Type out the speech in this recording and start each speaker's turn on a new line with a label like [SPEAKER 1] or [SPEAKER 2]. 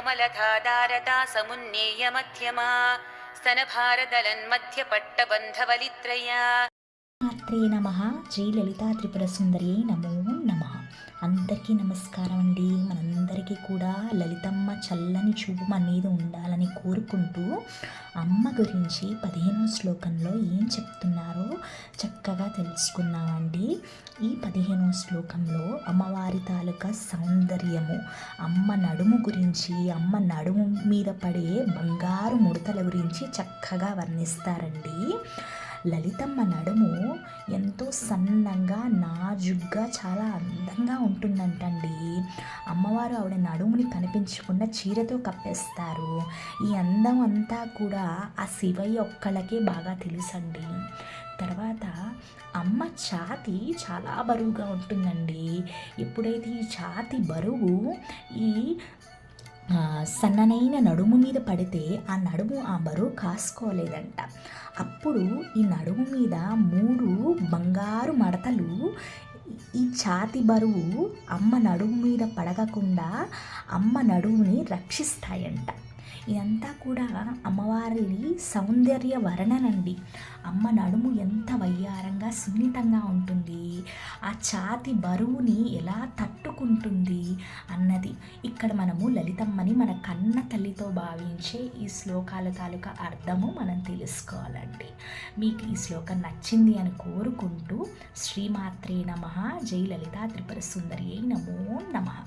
[SPEAKER 1] కోమలధాధారతా సమున్నేయ మధ్యమా స్తనభారదలన్మధ్యపట్టబంధవలిత్రయ.
[SPEAKER 2] మాత్రే నమ. శ్రీ లలితా త్రిపుర సుందరి నమో నమ. అందరికీ నమస్కారం అండి మనందరికీ కూడా లలితమ్మ చల్లని చూపు అనేది ఉండాలని కోరుకుంటూ అమ్మ గురించి పదిహేనో శ్లోకంలో ఏం చెప్తున్నారు? చక్కగా తెలుసుకున్నామండి. ఈ పదిహేనో శ్లోకంలో అమ్మవారి తాలూకా సౌందర్యము అమ్మ నడుము గురించి అమ్మ నడుము మీద పడే బంగారు ముడతల గురించి చక్కగా వర్ణిస్తారండి. లలితమ్మ నడుము ఎంతో సన్నంగా నాజుగ్గా చాలా అందంగా ఉంటుందంటండి. అమ్మవారు ఆవిడ నడుముని కనిపించకుండా చీరతో కప్పేస్తారు. ఈ అందం అంతా కూడా ఆ శివయ్య ఒక్కళ్ళకే బాగా తెలుసండి. తర్వాత అమ్మ ఛాతి చాలా బరువుగా ఉంటుందండి. ఎప్పుడైతే ఈ ఛాతి బరువు ఈ సన్ననైన నడుము మీద పడితే ఆ నడుము ఆ బరువు కాసుకోలేదంట. అప్పుడు ఈ నడుము మీద మూడు బంగారు మడతలు ఈ ఛాతి బరువు అమ్మ నడుము మీద పడగకుండా అమ్మ నడుముని రక్షిస్తాయంట. ఇదంతా కూడా అమ్మవారి సౌందర్య వర్ణనండి. అమ్మ నడుము ఎంత వయ్యారంగా సున్నితంగా ఉంటుంది. ఆ ఛాతి బరువుని ఎలా తట్టుకుంటుంది అన్నది ఇక్కడ మనము లలితమ్మని మన కన్న తల్లితో భావించే ఈ శ్లోకాల తాలూకా అర్థము మనం తెలుసుకోవాలండి. మీకు ఈ శ్లోకం నచ్చింది అని కోరుకుంటూ శ్రీమాత్రే నమ. జై లలితా త్రిపుర సుందరి నమో నమ.